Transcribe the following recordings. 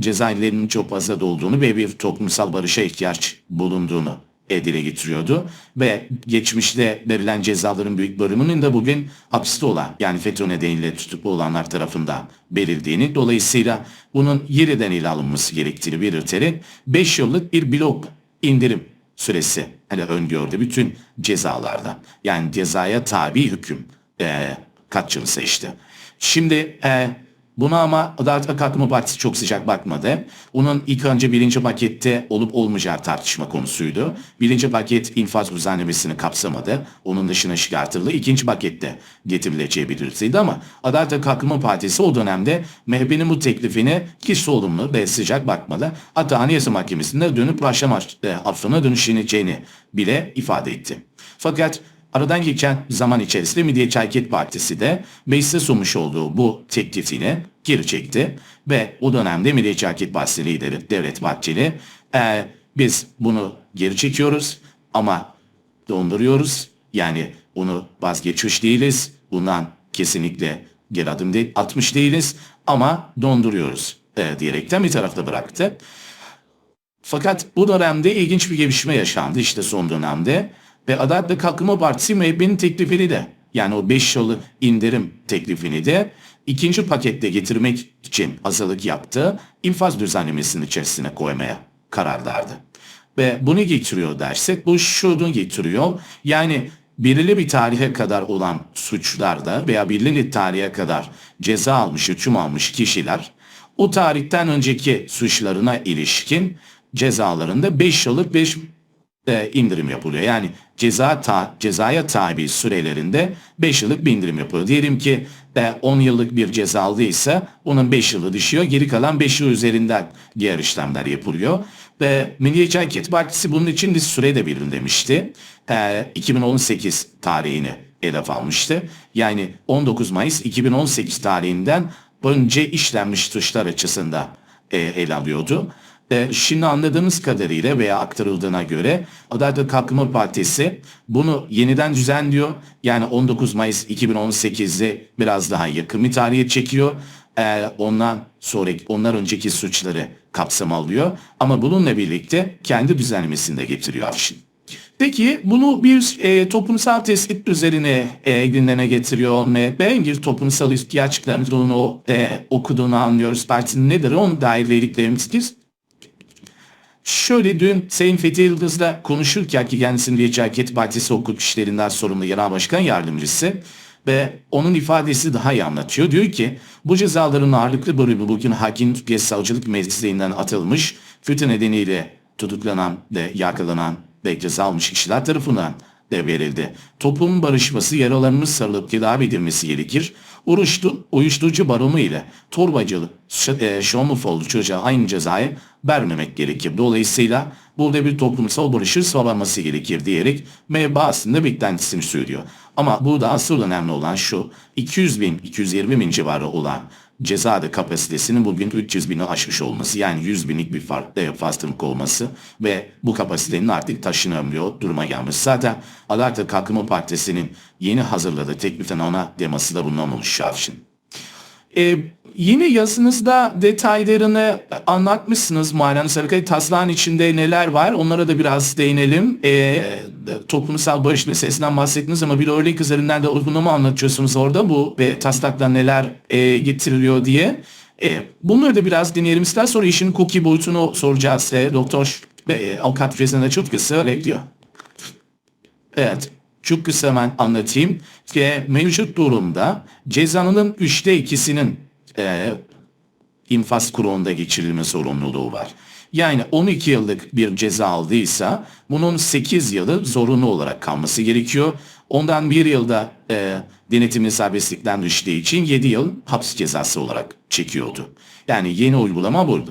cezaevlerinin çok fazla dolduğunu ve bir toplumsal barışa ihtiyaç bulunduğunu e, dile getiriyordu. Ve geçmişte verilen cezaların büyük bölümünün de bugün hapiste olan yani FETÖ nedeniyle tutuklu olanlar tarafından verildiğini dolayısıyla bunun yeniden ele alınması gerektiğini belirterek 5 yıllık bir blok indirim süresi hani öngördü bütün cezalarda. Yani cezaya tabi hüküm e, kaç yıl seçti. Şimdi e, buna ama Adalet Kalkınma Partisi çok sıcak bakmadı. Bunun ilk önce birinci pakette olup olmayacağı tartışma konusuydu. Birinci paket infaz düzenlemesini kapsamadı. Onun dışına çıkartıldı. İkinci pakette getirileceği belirtildi ama Adalet Kalkınma Partisi o dönemde MHP'nin bu teklifini hiç olumlu ve sıcak bakmadı. Hatta Anayasa Mahkemesi'nde dönüp başlama e, affına dönüşeceğini bile ifade etti. Fakat Aradan geçen zaman içerisinde Milliyetçi Hareket Partisi de meclise sunmuş olduğu bu teklifini geri çekti. Ve o dönemde Milliyetçi Hareket Partisi lideri Devlet Bahçeli "Ee, biz bunu geri çekiyoruz ama donduruyoruz. Yani bunu vazgeçmiş değiliz. Bundan kesinlikle geri adım değil, atmış değiliz ama donduruyoruz e, diyerekten bir tarafta bıraktı. Fakat bu dönemde ilginç bir gelişme yaşandı işte son dönemde. Ve Adalet ve Kalkınma Partisi MHP'nin teklifini de yani o 5 yıllık indirim teklifini de ikinci pakette getirmek için hazırlık yaptı. infaz düzenlemesinin içerisine koymaya karar verdi. Ve bunu getiriyor dersek bu şunu getiriyor. Yani belirli bir tarihe kadar olan suçlarda veya belirli tarihe kadar ceza almış, hüküm almış kişiler o tarihten önceki suçlarına ilişkin cezalarında 5 yıllık 5 e, indirim yapılıyor. Yani ceza ta, cezaya tabi sürelerinde 5 yıllık bir indirim yapılıyor. Diyelim ki e, 10 yıllık bir ceza aldıysa onun 5 yılı düşüyor. Geri kalan 5 yıl üzerinden diğer işlemler yapılıyor. Ve Milliyetçi Hareket Partisi bunun için bir süre de belirlemişti. E, 2018 tarihini hedef almıştı. Yani 19 Mayıs 2018 tarihinden önce işlenmiş suçlar açısından e, ele alıyordu. E, şimdi anladığımız kadarıyla veya aktarıldığına göre Adalet ve Kalkınma Partisi bunu yeniden düzenliyor. Yani 19 Mayıs 2018'de biraz daha yakın bir tarihe çekiyor. E, ondan sonraki, onlar önceki suçları kapsam alıyor. Ama bununla birlikte kendi düzenlemesini de getiriyor şimdi. Peki bunu bir e, toplumsal tespit üzerine e, gündeme getiriyor ve bir toplumsal ihtiyaçlarını o, e, okuduğunu anlıyoruz. Partinin nedir onun dair verdiklerimiz Şöyle dün Sayın Fethi Yıldız'la konuşurken ki kendisinin Milliyetçi Hareket Partisi hukuk işlerinden sorumlu genel başkan yardımcısı ve onun ifadesi daha iyi anlatıyor. Diyor ki bu cezaların ağırlıklı bölümü bugün Hakim Türkiye Savcılık Meclisi'nden atılmış, FETÖ nedeniyle tutuklanan ve yargılanan ve ceza almış kişiler tarafından de verildi. Toplumun barışması, yaralarının sarılıp tedavi edilmesi gerekir. Uyuştu, uyuşturucu baronu ile torbacılık, e, şomufolu çocuğa aynı cezayı vermemek gerekir. Dolayısıyla burada bir toplumsal barışı sağlanması gerekir diyerek MHP aslında beklentisini söylüyor. Ama burada asıl önemli olan şu 200 bin, 220 bin civarı olan ceza kapasitesinin bugün 300 bini aşmış olması yani 100 binlik bir farklı fazlalık olması ve bu kapasitenin artık taşınamıyor duruma gelmesi. Zaten ve Kalkınma Partisi'nin yeni hazırladığı tekliften ona deması da bundan oluşuyor şimdi. Ee, yine yazınızda detaylarını anlatmışsınız Muharrem Sarıkaya. Taslağın içinde neler var onlara da biraz değinelim. Ee, toplumsal barış meselesinden bahsettiniz ama bir örnek üzerinden de uygulama anlatıyorsunuz orada bu ve taslakla neler e, getiriliyor diye. E, bunları da biraz dinleyelim ister sonra işin hukuki boyutunu soracağız size. Doktor e, Avukat Fezena çok kısa bekliyor. Evet. Çok kısa hemen anlatayım. Ki mevcut durumda cezanın üçte ikisinin e, infaz kurulunda geçirilme sorumluluğu var. Yani 12 yıllık bir ceza aldıysa bunun 8 yılı zorunlu olarak kalması gerekiyor. Ondan bir yılda e, denetimi serbestlikten düştüğü için 7 yıl hapis cezası olarak çekiyordu. Yani yeni uygulama burada.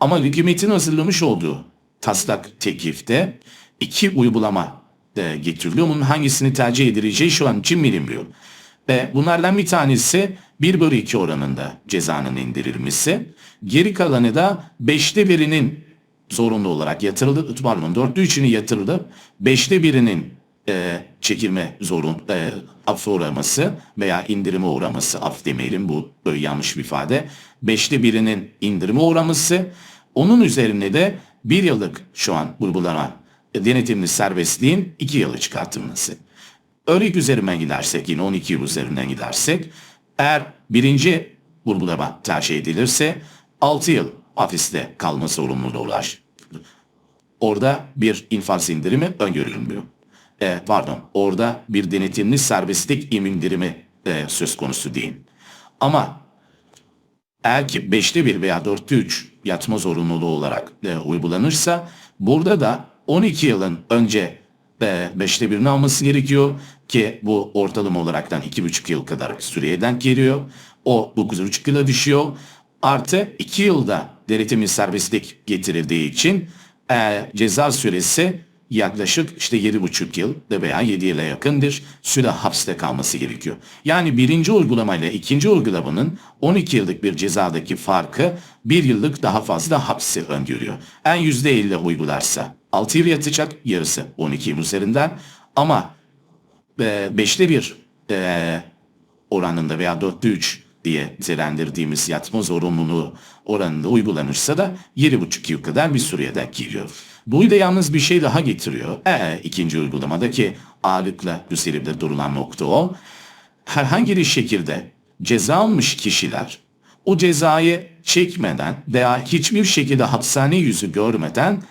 Ama hükümetin hazırlamış olduğu taslak teklifte iki uygulama e, getiriliyor. Bunun hangisini tercih edileceği şu an için bilinmiyor. Ve bunlardan bir tanesi 1 bölü 2 oranında cezanın indirilmesi. Geri kalanı da 5'te birinin zorunlu olarak yatırıldı. Pardon 4'te 3'ünü yatırılıp 5'te birinin e, çekilme zorun e, affı uğraması veya indirime uğraması af demeyelim bu böyle yanlış bir ifade. Beşte birinin indirime uğraması onun üzerine de bir yıllık şu an uygulanan e, denetimli serbestliğin iki yılı çıkartılması. Örnek üzerinden gidersek yine 12 yıl üzerinden gidersek eğer birinci vurgulama tercih edilirse 6 yıl hapiste kalma sorumluluğu ulaşır. Orada bir infaz indirimi öngörülmüyor. E, pardon, orada bir denetimli serbestlik indirimi e, söz konusu değil. Ama eğer ki 5'te 1 veya 4'te 3 yatma zorunluluğu olarak e, uygulanırsa burada da 12 yılın önce e, 5'te 1'ini alması gerekiyor ki bu ortalama olaraktan 2,5 yıl kadar süreye denk geliyor. O 9,5 yıla düşüyor. Artı 2 yılda denetimin serbestlik getirildiği için e, ceza süresi yaklaşık işte 7,5 yıl veya 7 yıla yakındır süre hapiste kalması gerekiyor. Yani birinci uygulamayla ikinci uygulamanın 12 yıllık bir cezadaki farkı bir yıllık daha fazla hapsi öngörüyor. En %50 uygularsa 6 yıl yatacak yarısı 12 yıl üzerinden ama 5'te 1 e, oranında veya 4'te 3 diye nitelendirdiğimiz yatma zorunluluğu oranında uygulanırsa da 7,5 yıl kadar bir süreye denk geliyor. Bu da yalnız bir şey daha getiriyor. E, ikinci uygulamadaki ağırlıkla üzerimde durulan nokta o. Herhangi bir şekilde ceza almış kişiler o cezayı çekmeden veya hiçbir şekilde hapishane yüzü görmeden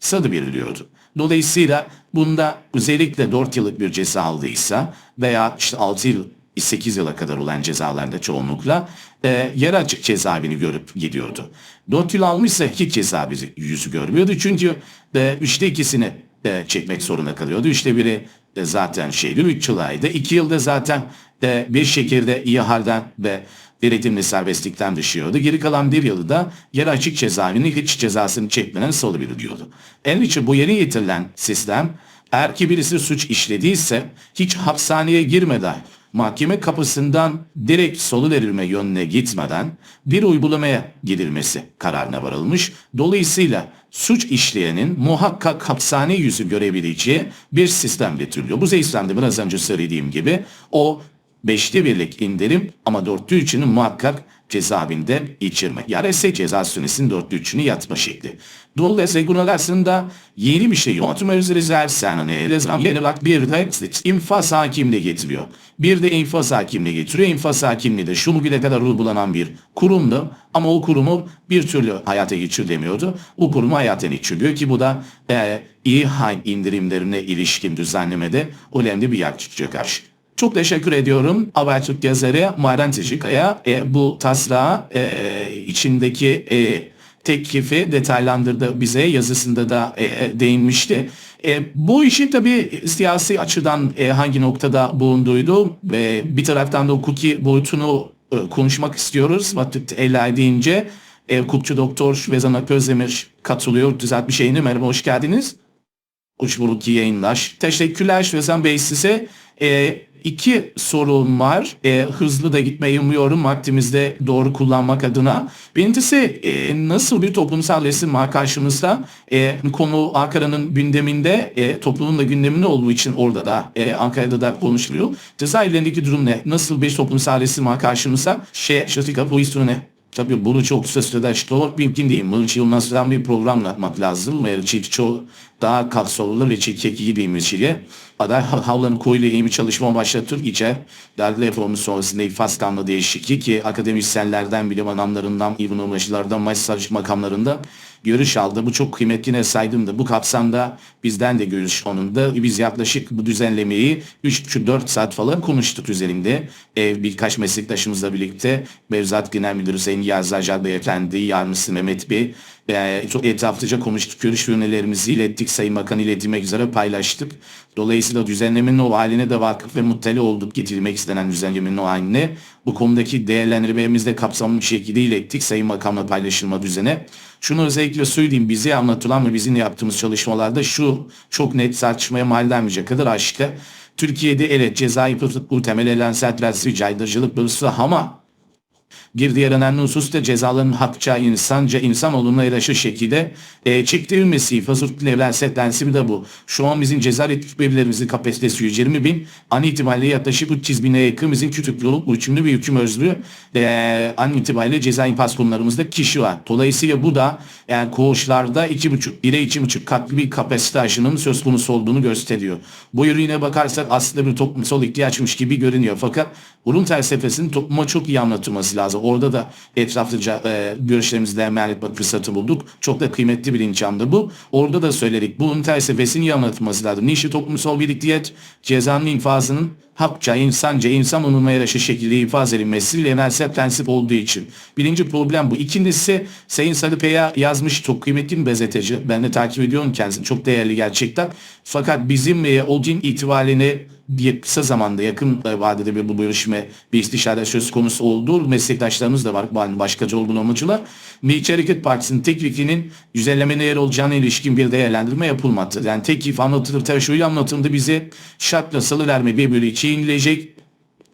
salı veriliyordu. Dolayısıyla bunda özellikle 4 yıllık bir ceza aldıysa veya işte 6 yıl 8 yıla kadar olan cezalarda çoğunlukla e, yer açık cezaevini görüp gidiyordu. 4 yıl almışsa hiç cezaevi yüzü görmüyordu. Çünkü e, üçte ikisini e, çekmek zorunda kalıyordu. Üçte biri e, zaten şeydi 3 yıl aydı. 2 yılda zaten e, bir şekilde iyi halden ve denetimli serbestlikten düşüyordu. Geri kalan bir yılı da yer açık cezaevini hiç cezasını çekmeden salıveriyordu. En için bu yeni getirilen sistem eğer ki birisi suç işlediyse hiç hapishaneye girmeden mahkeme kapısından direkt solu verilme yönüne gitmeden bir uygulamaya gidilmesi kararına varılmış. Dolayısıyla suç işleyenin muhakkak hapishane yüzü görebileceği bir sistem getiriliyor. Bu sistemde biraz önce söylediğim gibi o beşte birlik indirim ama dörtte üçünü muhakkak cezaevinde geçirmek. Yani ise ceza süresinin dörtte üçünü yatma şekli. Dolayısıyla bunun arasında yeni bir şey özürüzel sahne. Rezam yeni bak bir de infaz hakimliği getiriyor. Bir de infaz hakimliği getiriyor. İnfaz hakimliği de şu bugüne kadar uygulanan bir kurumdu. Ama o kurumu bir türlü hayata geçirilemiyordu. Bu kurumu hayata geçiriliyor ki bu da e, iyi hal indirimlerine ilişkin düzenlemede önemli bir yer çıkacak karşı. Çok teşekkür ediyorum Habertürk yazarı Muharrem Teşikaya e, bu taslağı e, içindeki e, teklifi detaylandırdı bize yazısında da e, değinmişti. E, bu işin tabi siyasi açıdan e, hangi noktada bulunduğuydu ve bir taraftan da hukuki boyutunu e, konuşmak istiyoruz. Vakit el deyince e, hukukçu doktor Vezan Özdemir katılıyor. Düzeltmiş şeyini merhaba hoş geldiniz. Hoş bulduk yayınlar. Teşekkürler Vezan Bey size. E, iki sorun var. E, hızlı da gitmeyi umuyorum vaktimizde doğru kullanmak adına. Birincisi e, nasıl bir toplumsal resim var karşımızda? E, konu Ankara'nın gündeminde, e, toplumun da gündeminde olduğu için orada da e, Ankara'da da konuşuluyor. Cezaevlerindeki durum ne? Nasıl bir toplumsal resim var karşımızda? Şey, şatika bu üstüne Tabii bunu çok sürede açıklamak mümkün değil. Bunun için yılmazdan bir program yapmak lazım. Çünkü çoğu daha kapsamlı ve çekik gibi şeye aday havlanın koyuyla ilgili çalışma başlatır iyice dergi reformu sonrasında ifaz kanunu değişikliği ki akademisyenlerden, bilim adamlarından, İbn-i mesaj makamlarında görüş aldı. Bu çok kıymetli ne saydımdı. Bu kapsamda bizden de görüş onunda. Biz yaklaşık bu düzenlemeyi 3-4 saat falan konuştuk üzerinde. Ee, birkaç meslektaşımızla birlikte Mevzuat Genel Müdürü Sayın Yaz Acar Beyefendi, Yardımcısı Mehmet Bey, e, çok etraflıca konuştuk, görüş yönelerimizi ilettik, Sayın Bakan iletilmek üzere paylaştık. Dolayısıyla düzenlemenin o haline de vakıf ve muttali olduk getirilmek istenen düzenlemenin o haline. Bu konudaki değerlendirmemizi de kapsamlı bir şekilde ilettik Sayın Bakan'la paylaşılma düzene. Şunu özellikle söyleyeyim bize anlatılan ve bizim yaptığımız çalışmalarda şu çok net tartışmaya mal denmeyecek kadar aşikar. Türkiye'de evet cezai bu temel elensel prensip caydırıcılık bölüsü ama Bir diğer önemli husus da cezaların hakça, insanca, insanoğluna yaraşır şekilde e, çektirilmesi. Fasıl evler setlensi de bu. Şu an bizim ceza etkilerimizin kapasitesi 120 bin. An itibariyle yaklaşık 300 bine yakın bizim küçük yolu üçümlü bir hüküm özlü. E, an itibariyle ceza infaz konularımızda kişi var. Dolayısıyla bu da yani koğuşlarda 2,5 1'e 2,5 katlı bir kapasite aşının söz konusu olduğunu gösteriyor. Bu yürüyüne bakarsak aslında bir toplumsal ihtiyaçmış gibi görünüyor. Fakat bunun felsefesinin topluma çok iyi anlatılması lazım. Orada da etraflıca e, görüşlerimizi değerli etmek fırsatı bulduk. Çok da kıymetli bir imkandı bu. Orada da söyledik. Bunun felsefesini iyi anlatılması lazım. Niçin toplumsal birliktiyet cezanın infazının hakça, insanca, insan onuruna yaraşır şekilde ifaz edilmesi evrensel prensip olduğu için. Birinci problem bu. İkincisi Sayın Sarıpeya yazmış çok kıymetli bir gazeteci. Ben de takip ediyorum kendisini. Çok değerli gerçekten. Fakat bizim e, o gün itibariyle bir kısa zamanda yakın vadede bir bu görüşme bir istişare söz konusu olduğu meslektaşlarımız da var. Yani başkaca uygulamacılar. Milliyetçi Hareket Partisi'nin teklifinin düzenleme yer olacağına ilişkin bir değerlendirme yapılmadı. Yani teklif anlatılır. Şöyle anlatıldı bize şartla salıverme bir bölü içi inilecek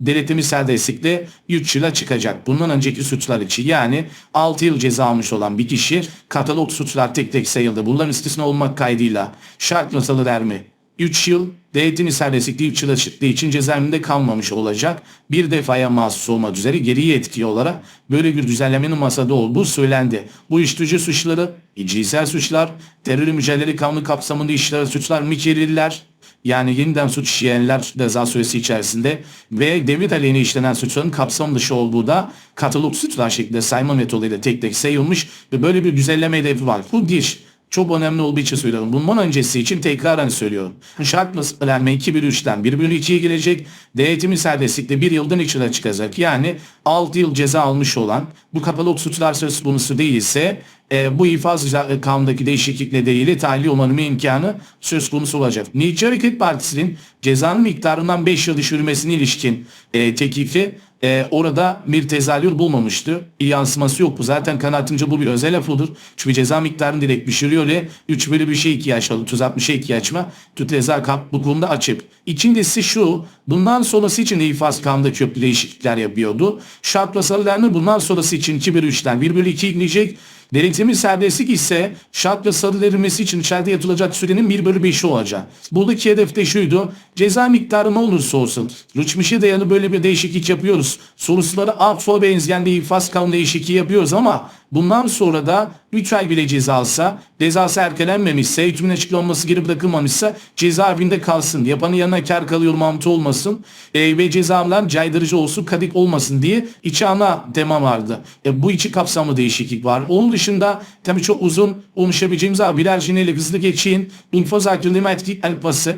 denetimi serbestlikle 3 yıla çıkacak. Bundan önceki suçlar için yani 6 yıl ceza almış olan bir kişi katalog suçlar tek tek sayıldı. Bunların istisna olmak kaydıyla şartla salıverme 3 yıl denetimi serbestlikle 3 yıla çıktığı için cezaevinde kalmamış olacak. Bir defaya mahsus olmak üzere geriye etki olarak böyle bir düzenlemenin masada olduğu söylendi. Bu uyuşturucu suçları, cinsel suçlar, terör mücadele kanunu kapsamında işlenen suçlar, mikirliler, yani yeniden suç işleyenler ceza süresi içerisinde ve devlet aleyhine işlenen suçların kapsam dışı olduğu da katalog suçlar şeklinde sayma metoduyla tek tek sayılmış ve böyle bir düzenleme hedefi var. Bu bir çok önemli olduğu için söylüyorum. Bundan öncesi için tekraren söylüyorum. Şart nasıllenme 2 bölü 3'ten 1 bölü 2'ye gelecek. Denetimi serbestlikle 1 yıldan 2 yıla çıkacak. Yani 6 yıl ceza almış olan bu kapalı suçlar söz konusu değilse e, bu ifaz kanundaki değişiklikle değil tahliye onarımı imkanı söz konusu olacak. Milliyetçi Hareket Partisi'nin cezanın miktarından 5 yıl düşürülmesine ilişkin e, teklifi e, orada bir tezahür bulmamıştı. İyi yansıması yok bu. Zaten kanaatimce bu bir özel lafıdır. Çünkü ceza miktarını direkt düşürüyor ve 3 bölü bir şey ihtiyaç alıyor. 360'a ihtiyaç var. Tut ceza kap bu konuda açık. İkincisi şu. Bundan sonrası için de ifaz kanunda köprü değişiklikler yapıyordu. Şart yasalarını bundan sonrası için 2 bölü 3'ten 1 bölü 2 inecek. Denetimi serbestlik ise şart ve sarı verilmesi için içeride yatılacak sürenin 1 bölü 5'i olacak. Buradaki hedef de şuydu. Ceza miktarı ne olursa olsun. Geçmişe dayalı böyle bir değişiklik yapıyoruz. Sorusuları affa benzeyen bir infaz kanunu değişikliği yapıyoruz ama bundan sonra da 3 ay bile ceza alsa, cezası ertelenmemişse, hükmün açıklanması geri bırakılmamışsa cezaevinde kalsın. Yapanın yanına kar kalıyor mantığı olmasın e, ve cezalar caydırıcı olsun, kadik olmasın diye içi ana tema vardı. E, bu içi kapsamlı değişiklik var. Onun dışında tabii çok uzun konuşabileceğimiz abi birer jineyle hızlı geçeyim. İnfaz hakkında etki elbası